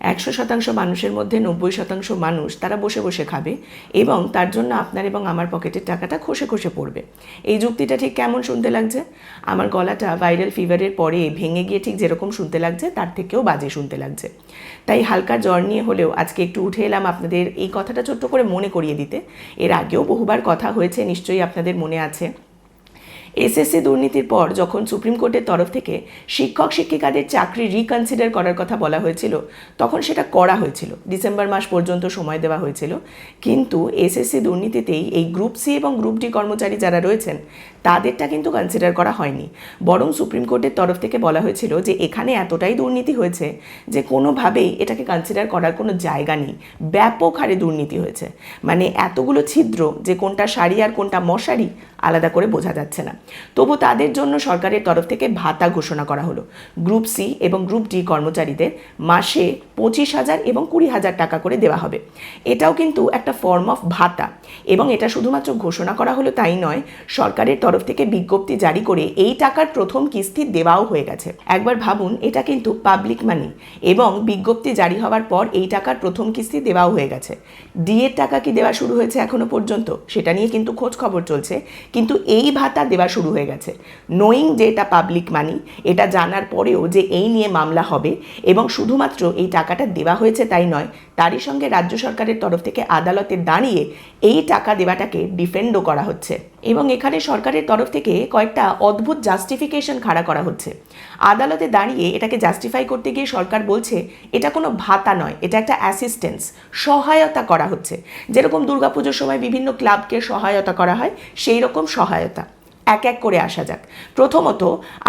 একশো শতাংশ মানুষের মধ্যে নব্বই শতাংশ মানুষ তারা বসে বসে খাবে এবং তার জন্য আপনার এবং আমার পকেটের টাকাটা খসে খসে পড়বে। এই যুক্তিটা ঠিক কেমন শুনতে লাগছে? আমার গলাটা ভাইরাল ফিভারের পরে ভেঙে গিয়ে ঠিক যেরকম শুনতে লাগছে, তার থেকেও বাজে শুনতে লাগছে। তাই হালকা জ্বর নিয়ে হলেও আজকে একটু উঠে এলাম আপনাদের এই কথাটা ছোট্ট করে মনে করিয়ে দিতে। এর আগেও বহুবার কথা হয়েছে, নিশ্চয়ই আপনাদের মনে আছে। এসএসসি দুর্নীতির পর যখন সুপ্রিম কোর্টের তরফ থেকে শিক্ষক শিক্ষিকাদের চাকরি রিকনসিডার করার কথা বলা হয়েছিল, তখন সেটা করা হয়েছিল। ডিসেম্বর মাস পর্যন্ত সময় দেওয়া হয়েছিল। কিন্তু এসএসসি দুর্নীতিতেই এই গ্রুপ সি এবং গ্রুপ ডি কর্মচারী যারা রয়েছেন, তাদেরটা কিন্তু কনসিডার করা হয়নি। বরং সুপ্রিম কোর্টের তরফ থেকে বলা হয়েছিল যে এখানে এতটাই দুর্নীতি হয়েছে যে কোনোভাবেই এটাকে কনসিডার করার কোনো জায়গা নেই। ব্যাপক হারে দুর্নীতি হয়েছে। মানে এতগুলো ছিদ্র যে কোনটা শাড়ি আর কোনটা মশারি, আলাদা করে বোঝা যাচ্ছে না। তবু তাদের জন্য সরকারের তরফ থেকে ভাতা ঘোষণা করা হলো। গ্রুপ সি এবং গ্রুপ ডি কর্মচারীদের মাসে পঁচিশ হাজার এবং কুড়ি হাজার টাকা করে দেওয়া হবে। এটাও কিন্তু একটা ফর্ম অফ ভাতা এবং এটা শুধুমাত্র ঘোষণা করা হলো তাই নয়, সরকারের তরফ থেকে বিজ্ঞপ্তি জারি করে এই টাকার প্রথম কিস্তি দেওয়াও হয়ে গেছে। একবার ভাবুন, এটা কিন্তু পাবলিক মানি এবং বিজ্ঞপ্তি জারি হওয়ার পর এই টাকার প্রথম কিস্তি দেওয়াও হয়ে গেছে। ডিএর টাকা কি দেওয়া শুরু হয়েছে এখনও পর্যন্ত, সেটা নিয়ে কিন্তু খোঁজ খবর চলছে। কিন্তু এই ভাতা দেওয়া শুরু হয়ে গেছে। নোয়িং যে এটা পাবলিক মানি এটা জানার পরেও যে এই নিয়ে মামলা হবে এবং শুধুমাত্র এই টাকাটা দেওয়া হয়েছে তাই নয়, তারই সঙ্গে রাজ্য সরকারের তরফ থেকে আদালতে দাঁড়িয়ে এই টাকা দেওয়াটাকে ডিফেন্ডও করা হচ্ছে। এবং এখানে সরকারের তরফ থেকে কয়েকটা অদ্ভুত জাস্টিফিকেশন খাড়া করা হচ্ছে। আদালতে দাঁড়িয়ে এটাকে জাস্টিফাই করতে গিয়ে সরকার বলছে, এটা কোনো ভাতা নয়, এটা একটা অ্যাসিস্ট্যান্স সহায়তা করা হচ্ছে। যেরকম দুর্গাপুজোর সময় বিভিন্ন ক্লাবকে সহায়তা করা হয় সেই রকম সহায়তা। এক এক করে আসা যাক। প্রথমত,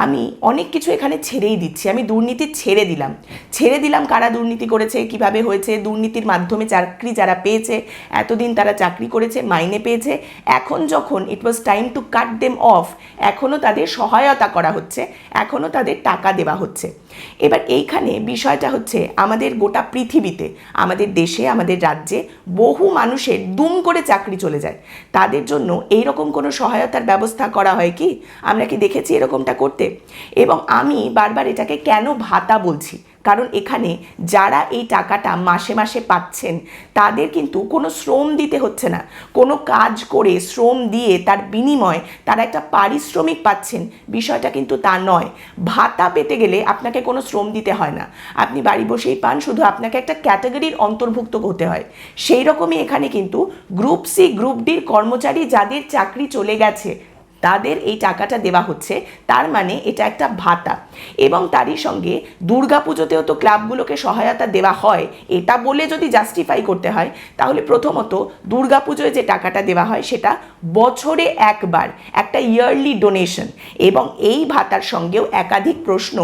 আমি অনেক কিছু এখানে ছেড়েই দিচ্ছি। আমি দুর্নীতি ছেড়ে দিলাম। ছেড়ে দিলাম কারা দুর্নীতি করেছে, কীভাবে হয়েছে, দুর্নীতির মাধ্যমে চাকরি যারা পেয়েছে, এতদিন তারা চাকরি করেছে, মাইনে পেয়েছে। এখন যখন it was time to cut them off এখনও তাদের সহায়তা করা হচ্ছে এখনও তাদের টাকা দেওয়া হচ্ছে। এবার এইখানে বিষয়টা হচ্ছে, আমাদের গোটা পৃথিবীতে, আমাদের দেশে, আমাদের রাজ্যে বহু মানুষের দুম করে চাকরি চলে যায়। তাদের জন্য এইরকম কোনো সহায়তার ব্যবস্থা করা হয় কি? আমরা কি দেখেছি এরকমটা করতে? এবং আমি বারবার এটাকে কেন ভাতা বলছি? কারণ এখানে যারা এই টাকাটা মাসে মাসে পাচ্ছেন, তাদের কিন্তু কোনো শ্রম দিতে হচ্ছে না। কোনো কাজ করে শ্রম দিয়ে তার বিনিময়ে তারা একটা পারিশ্রমিক পাচ্ছেন, বিষয়টা কিন্তু তা নয়। ভাতা পেতে গেলে আপনাকে কোনো শ্রম দিতে হয় না। আপনি বাড়ি বসেই পান, শুধু আপনাকে একটা ক্যাটাগরির অন্তর্ভুক্ত হতে হয়। সেই রকমই এখানে কিন্তু গ্রুপ সি, গ্রুপ ডির কর্মচারী যাদের চাকরি চলে গেছে তাদের এই টাকাটা দেওয়া হচ্ছে, তার মানে এটা একটা ভাতা। এবং তারই সঙ্গে দুর্গাপুজোতেও তো ক্লাবগুলোকে সহায়তা দেওয়া হয়, এটা বলে যদি জাস্টিফাই করতে হয়, তাহলে প্রথমত দুর্গাপুজোয় যে টাকাটা দেওয়া হয় সেটা বছরে একবার, একটা ইয়ারলি ডোনেশন এবং এই ভাতার সঙ্গেও একাধিক প্রশ্ন,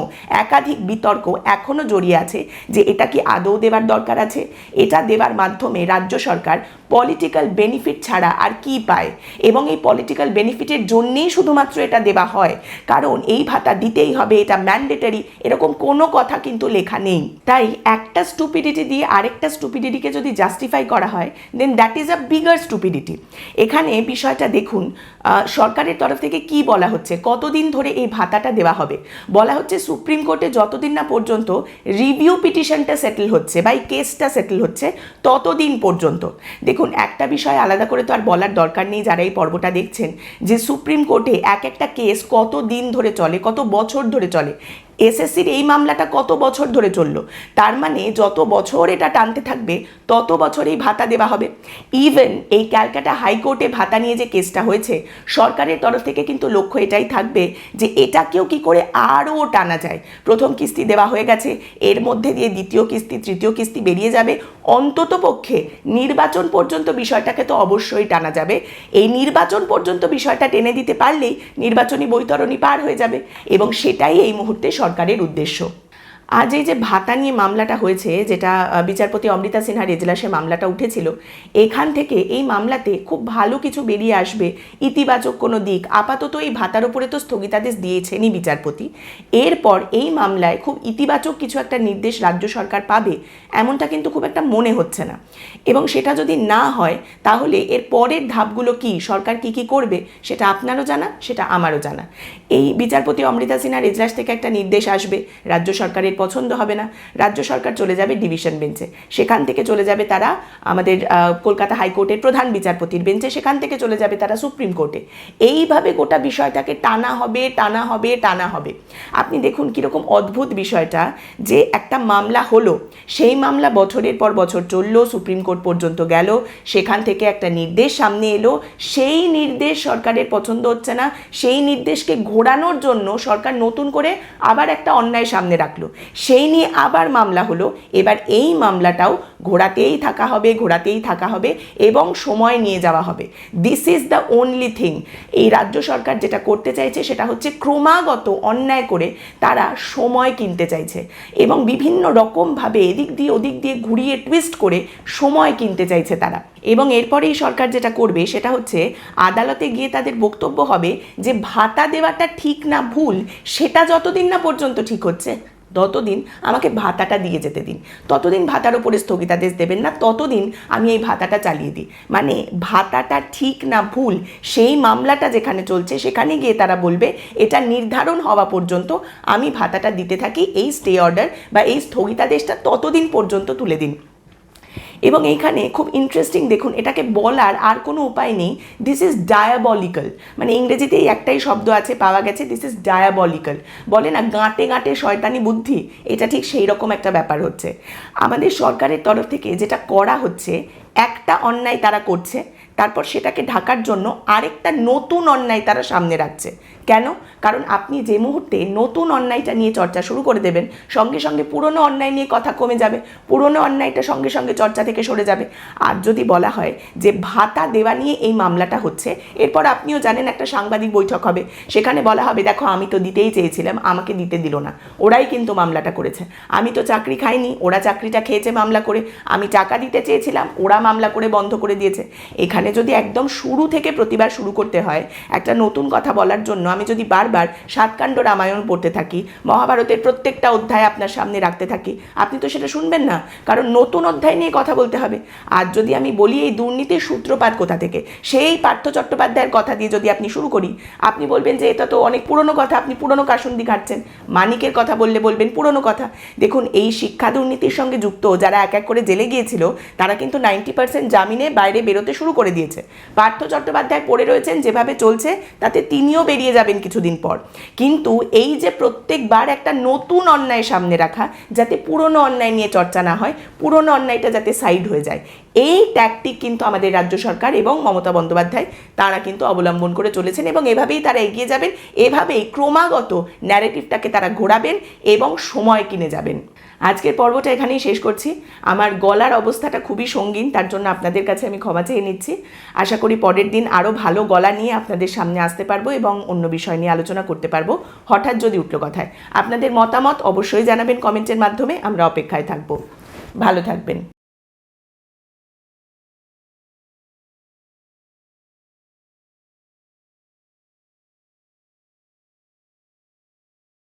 একাধিক বিতর্ক এখনও জড়িয়ে আছে যে এটা কি আদৌ দেওয়ার দরকার আছে? এটা দেওয়ার মাধ্যমে রাজ্য সরকার পলিটিক্যাল বেনিফিট ছাড়া আর কি পায়? এবং এই পলিটিক্যাল বেনিফিটের জন্যেই শুধুমাত্র এটা দেওয়া হয়। কারণ এই ভাতা দিতেই হবে, এটা ম্যান্ডেটারি এরকম কোনো কথা কিন্তু লেখা নেই। তাই একটা স্টুপিডিটি দিয়ে আরেকটা স্টুপিডিটিকে যদি জাস্টিফাই করা হয় then that is a bigger stupidity এখানে বিষয়টা দেখুন সরকারের তরফ থেকে কি বলা হচ্ছে? কতদিন ধরে এই ভাতাটা দেওয়া হবে? বলা হচ্ছে সুপ্রিম কোর্টে যতদিন না পর্যন্ত রিভিউ পিটিশনটা সেটেল হচ্ছে বা এই কেসটা সেটেল হচ্ছে, ততদিন পর্যন্ত। দেখুন, একটা বিষয় আলাদা করে তো আর বলার দরকার নেই যারা এই পর্বটা দেখছেন, যে সুপ্রিম কোর্টে এক একটা কেস কত দিন ধরে চলে কত বছর ধরে চলে? এসএসসির এই মামলাটা কত বছর ধরে চলল? তার মানে যত বছর এটা টানতে থাকবে, তত বছর এই ভাতা দেওয়া হবে। ইভেন এই ক্যালকাটা হাইকোর্টে ভাতা নিয়ে যে কেসটা হয়েছে, সরকারের তরফ থেকে কিন্তু লক্ষ্য এটাই থাকবে যে এটাকেও কি করে আরও টানা যায়। প্রথম কিস্তি দেওয়া হয়ে গেছে, এর মধ্যে দিয়ে দ্বিতীয় কিস্তি, তৃতীয় কিস্তি বেরিয়ে যাবে। অন্তত পক্ষে নির্বাচন পর্যন্ত বিষয়টাকে তো অবশ্যই টানা যাবে। এই নির্বাচন পর্যন্ত বিষয়টা টেনে দিতে পারলেই নির্বাচনী বৈতরণী পার হয়ে যাবে এবং সেটাই এই মুহূর্তে সরকারের উদ্দেশ্য। আজ এই যে ভাতা নিয়ে মামলাটা হয়েছে, যেটা বিচারপতি অমৃতা সিনহার এজলাসে মামলাটা উঠেছিল, এখান থেকে এই মামলাতে খুব ভালো কিছু বেরিয়ে আসবে, ইতিবাচক কোনো দিক। আপাতত এই ভাতার উপরে তো স্থগিতাদেশ দিয়েছেনই বিচারপতি। এরপর এই মামলায় খুব ইতিবাচক কিছু একটা নির্দেশ রাজ্য সরকার পাবে, এমনটা কিন্তু খুব একটা মনে হচ্ছে না। এবং সেটা যদি না হয়, তাহলে এর পরের ধাপগুলো কি? সরকার কি কি করবে? সেটা আপনারও জানা, সেটা আমারও জানা। এই বিচারপতি অমৃতা সিনহার এজলাস থেকে একটা নির্দেশ আসবে, রাজ্য সরকারের পছন্দ হবে না, রাজ্য সরকার চলে যাবে ডিভিশন বেঞ্চে। সেখান থেকে চলে যাবে তারা আমাদের কলকাতা হাইকোর্টের প্রধান বিচারপতির বেঞ্চে, সেখান থেকে চলে যাবে তারা সুপ্রিম কোর্টে। এইভাবে গোটা বিষয়টাকে টানা হবে টানা হবে টানা হবে। আপনি দেখুন কীরকম অদ্ভুত বিষয়টা যে একটা মামলা হলো, সেই মামলা বছরের পর বছর চলল, সুপ্রিম কোর্ট পর্যন্ত গেল, সেখান থেকে একটা নির্দেশ সামনে এলো, সেই নির্দেশ সরকারের পছন্দ হচ্ছে না, সেই নির্দেশকে ঘোরানোর জন্য সরকার নতুন করে আবার একটা অন্যায় সামনে রাখল। সেই নিয়ে আবার মামলা হলো। এবার এই মামলাটাও ঘোরাতেই থাকা হবে, ঘোরাতেই থাকা হবে এবং সময় নিয়ে যাওয়া হবে। This is the only thing এই রাজ্য সরকার যেটা করতে চাইছে সেটা হচ্ছে ক্রমাগত অন্যায় করে তারা সময় কিনতে চাইছে এবং বিভিন্ন রকমভাবে এদিক দিয়ে ওদিক দিয়ে ঘুরিয়ে টুইস্ট করে সময় কিনতে চাইছে তারা। এবং এরপরেই সরকার যেটা করবে সেটা হচ্ছে আদালতে গিয়ে তাদের বক্তব্য হবে যে ভাতা দেওয়াটা ঠিক না, ভুল, সেটা যতদিন না পর্যন্ত ঠিক হচ্ছে। ততদিন আমাকে ভাতাটা দিয়ে যেতে দিন। ততদিন ভাতার উপরে স্থগিতাদেশ দেবেন না, ততদিন আমি এই ভাতাটা চালিয়ে দিই। মানে ভাতাটা ঠিক না ভুল, সেই মামলাটা যেখানে চলছে সেখানে গিয়ে তারা বলবে, এটা নির্ধারণ হওয়া পর্যন্ত আমি ভাতাটা দিতে থাকি, এই স্টে অর্ডার বা এই স্থগিতাদেশটা ততদিন পর্যন্ত তুলে দিন। এবং এইখানে খুব ইন্টারেস্টিং দেখুন, এটাকে বলার আর কোনো উপায় নেই। দিস ইজ ডায়াবলিক্যাল মানে ইংরেজিতে একটাই শব্দ আছে, পাওয়া গেছে দিস ইজ ডায়াবলিক্যাল বলে না, গাঁটে গাঁটে শয়তানি বুদ্ধি, এটা ঠিক সেই রকম একটা ব্যাপার হচ্ছে। আমাদের সরকারের তরফ থেকে যেটা করা হচ্ছে, একটা অন্যায় তারা করছে তারপর সেটাকে ঢাকার জন্য আরেকটা নতুন অন্যায় তারা সামনে রাখছে। কেন? কারণ আপনি যে মুহূর্তে নতুন অন্যায়টা নিয়ে চর্চা শুরু করে দেবেন, সঙ্গে সঙ্গে পুরনো অন্যায় নিয়ে কথা কমে যাবে, পুরনো অন্যায়টা সঙ্গে সঙ্গে চর্চা থেকে সরে যাবে। আর যদি বলা হয় যে ভাতা দেওয়া নিয়ে এই মামলাটা হচ্ছে, এরপর আপনিও জানেন একটা সাংবাদিক বৈঠক হবে। সেখানে বলা হবে, দেখো, আমি তো দিতেই চেয়েছিলাম, আমাকে দিতে দিল না। ওরাই কিন্তু মামলাটা করেছে। আমি তো চাকরি খাইনি, ওরা চাকরিটা খেয়েছে মামলা করে। আমি টাকা দিতে চেয়েছিলাম, ওরা মামলা করে বন্ধ করে দিয়েছে। এখানে যদি একদম শুরু থেকে প্রতিবার শুরু করতে হয় একটা নতুন কথা বলার জন্য, আমি যদি বারবার সাতকাণ্ড রামায়ণ পড়তে থাকি, মহাভারতের প্রত্যেকটা অধ্যায় আপনার সামনে রাখতে থাকি, আপনি তো সেটা শুনবেন না। কারণ নতুন অধ্যায় নিয়ে কথা বলতে হবে। আর যদি আমি বলি এই দুর্নীতির সূত্রপাত কোথা থেকে, সেই পার্থ চট্টোপাধ্যায়ের কথা দিয়ে যদি আপনি শুরু করি, আপনি বলবেন যে এটা তো অনেক পুরনো কথা, আপনি পুরনো কাসুন্দি ঘাটছেন। মানিকের কথা বললে বলবেন পুরনো কথা। দেখুন, এই শিক্ষা দুর্নীতির সঙ্গে যুক্ত, যারা এক এক করে জেলে গিয়েছিল, তারা কিন্তু নাইনটি পার্সেন্ট জামিনে বাইরে বেরোতে শুরু করে দিয়েছে পার্থ চট্টোপাধ্যায় পড়ে রয়েছেন যেভাবে চলছে, তাতে তিনিও বেরিয়ে যাবেন কিছুদিন পর। কিন্তু এই যে প্রত্যেকবার একটা নতুন অন্যায় সামনে রাখা, যাতে পুরনো অন্যায় নিয়ে চর্চা না হয়, পুরনো অন্যায়টা যাতে সাইড হয়ে যায়, এই ট্যাকটিক কিন্তু আমাদের রাজ্য সরকার এবং মমতা বন্দ্যোপাধ্যায়, তারা কিন্তু অবলম্বন করে চলেছেন এবং এভাবেই তারা এগিয়ে যাবেন। এভাবেই ক্রমাগত ন্যারেটিভটাকে তারা ঘোরাবেন এবং সময় কিনে যাবেন। আজকের পর্বটা এখানেই শেষ করছি। আমার গলার অবস্থাটা খুবই সঙ্গীন, তার জন্য আপনাদের কাছে আমি ক্ষমা চেয়ে নিচ্ছি। আশা করি পরের দিন আরও ভালো গলা নিয়ে আপনাদের সামনে আসতে পারব এবং অন্য বিষয় নিয়ে আলোচনা করতে পারব, হঠাৎ যদি উঠল কথায়। আপনাদের মতামত অবশ্যই জানাবেন কমেন্টের মাধ্যমে, আমরা অপেক্ষায় থাকব। ভালো থাকবেন।